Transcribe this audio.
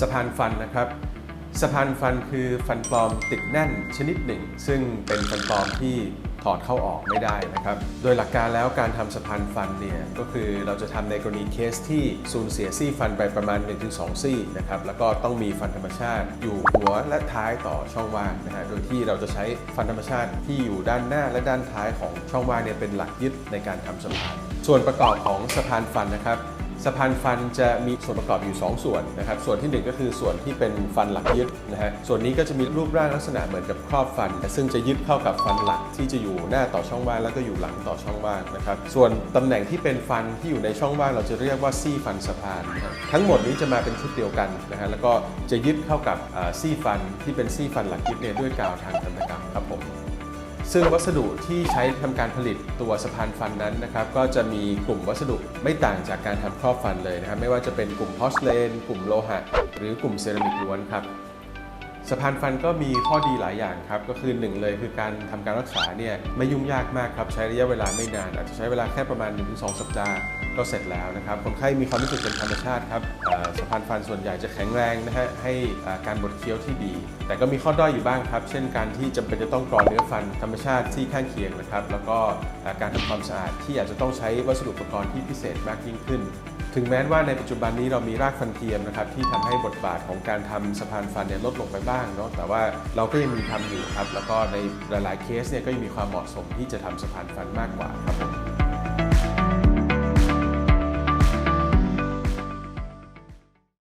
สะพานฟันนะครับ สะพานฟันคือฟันปลอมติดแน่นชนิดหนึ่ง ซึ่งเป็นฟันปลอมที่ถอดเข้าออกไม่ได้นะครับ โดยหลักการแล้วการทำสะพานฟันเนี่ยก็คือเราจะทำในกรณีเคสที่สูญเสียซี่ฟันไปประมาณ 1-2 ซี่นะครับ แล้วก็ต้องมีฟันธรรมชาติอยู่หัวและท้ายต่อช่องว่างนะฮะ โดยที่เราจะใช้ฟันธรรมชาติที่อยู่ด้านหน้าและด้านท้ายของช่องว่างเนี่ยเป็นหลักยึดในการทำสะพาน ส่วนประกอบของสะพานฟันนะครับ สะพานฟันจะมีส่วนประกอบอยู่ 2 ส่วนนะครับ ส่วนที่ 1 ก็คือส่วนที่เป็นฟันหลักยึดนะฮะ ส่วนนี้ก็จะมีรูปร่างลักษณะเหมือนกับครอบฟัน ซึ่งจะยึดเข้ากับฟันหลักที่จะอยู่หน้าต่อช่องว่างแล้วก็อยู่หลังต่อช่องว่างนะครับ ส่วนตำแหน่งที่เป็นฟันที่อยู่ในช่องว่างเราจะเรียกว่าซี่ฟันสะพานนะทั้งหมดนี้จะมาเป็นชุดเดียวกันนะฮะ แล้วก็จะยึดเข้ากับซี่ฟันที่เป็นซี่ฟันหลักยึดเนี่ยด้วยกาวทางทันกรรมครับผม ซึ่งวัสดุที่ใช้ทำการผลิตตัวสะพานฟันนั้นนะครับก็จะมีกลุ่มวัสดุไม่ต่างจากการทำครอบฟันเลยนะครับไม่ว่าจะเป็นกลุ่มพอสเลนกลุ่มโลหะ หรือกลุ่มเซรามิกล้วนครับ สะพานฟันก็มีข้อดีหลายอย่างครับ ก็คือหนึ่งเลยคือการทำการรักษาเนี่ยไม่ยุ่งยากมากครับ ใช้ระยะเวลาไม่นาน อาจจะใช้เวลาแค่ประมาณ 1-2 สัปดาห์ก็เสร็จแล้วนะครับ คนไข้มีความรู้สึกเป็นธรรมชาติครับสะพานฟันส่วนใหญ่จะแข็งแรงนะฮะให้การบดเคี้ยวที่ดี แต่ก็มีข้อด้อยอยู่บ้างครับ เช่นการที่จำเป็นจะต้องกรอเนื้อฟันธรรมชาติที่ข้างเคียงนะครับ แล้วก็การทำความสะอาดที่อาจจะต้องใช้วัสดุอุปกรณ์ที่พิเศษมากยิ่งขึ้น ถึงแม้ว่าในปัจจุบันนี้เรามีรากฟันเทียมนะครับที่ทำให้บทบาทของการทำสะพานฟันเนี่ยลดลงไปบ้างเนาะแต่ว่าเราก็ยังมีทำอยู่ครับแล้วก็ในหลายๆเคสเนี่ยก็ยังมีความเหมาะสมที่จะทำสะพานฟันมากกว่าครับผม